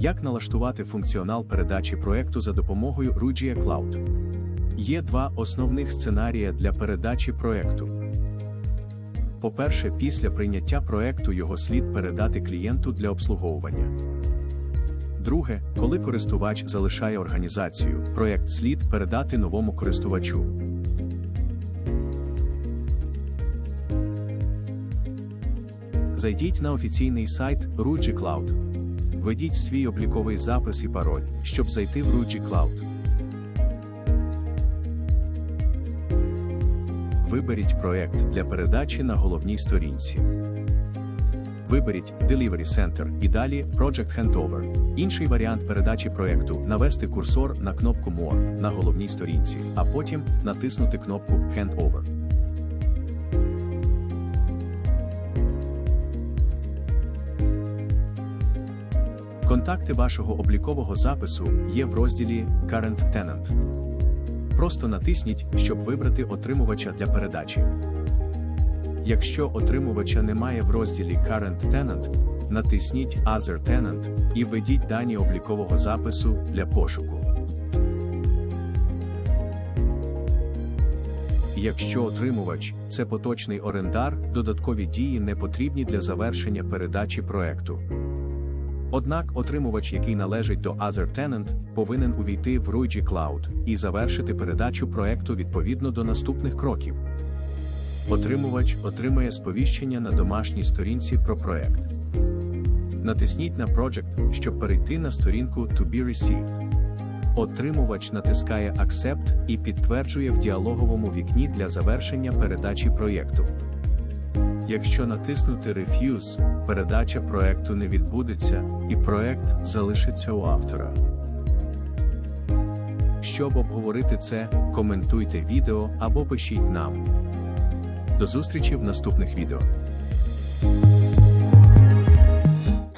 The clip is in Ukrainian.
Як налаштувати функціонал передачі проекту за допомогою Rugia Cloud? Є два основних сценарії для передачі проекту. По-перше, після прийняття проекту його слід передати клієнту для обслуговування. Друге, коли користувач залишає організацію, проект слід передати новому користувачу. Зайдіть на офіційний сайт Rugi Cloud. Введіть свій обліковий запис і пароль, щоб зайти в Rugi Cloud. Виберіть проект для передачі на головній сторінці. Виберіть Delivery Center і далі Project Handover. Інший варіант передачі проекту навести курсор на кнопку More на головній сторінці, а потім натиснути кнопку Handover. Контакти вашого облікового запису є в розділі Current Tenant. Просто натисніть, щоб вибрати отримувача для передачі. Якщо отримувача немає в розділі Current Tenant, натисніть Other Tenant і введіть дані облікового запису для пошуку. Якщо отримувач це поточний орендар, додаткові дії не потрібні для завершення передачі проекту. Однак отримувач, який належить до Other Tenant, повинен увійти в Ruigi Cloud і завершити передачу проекту відповідно до наступних кроків. Отримувач отримає сповіщення на домашній сторінці про проект. Натисніть на Project, щоб перейти на сторінку To be received. Отримувач натискає Accept і підтверджує в діалоговому вікні для завершення передачі проєкту. Якщо натиснути Refuse, передача проекту не відбудеться і проект залишиться у автора. Щоб обговорити це, коментуйте відео або пишіть нам. До зустрічі в наступних відео.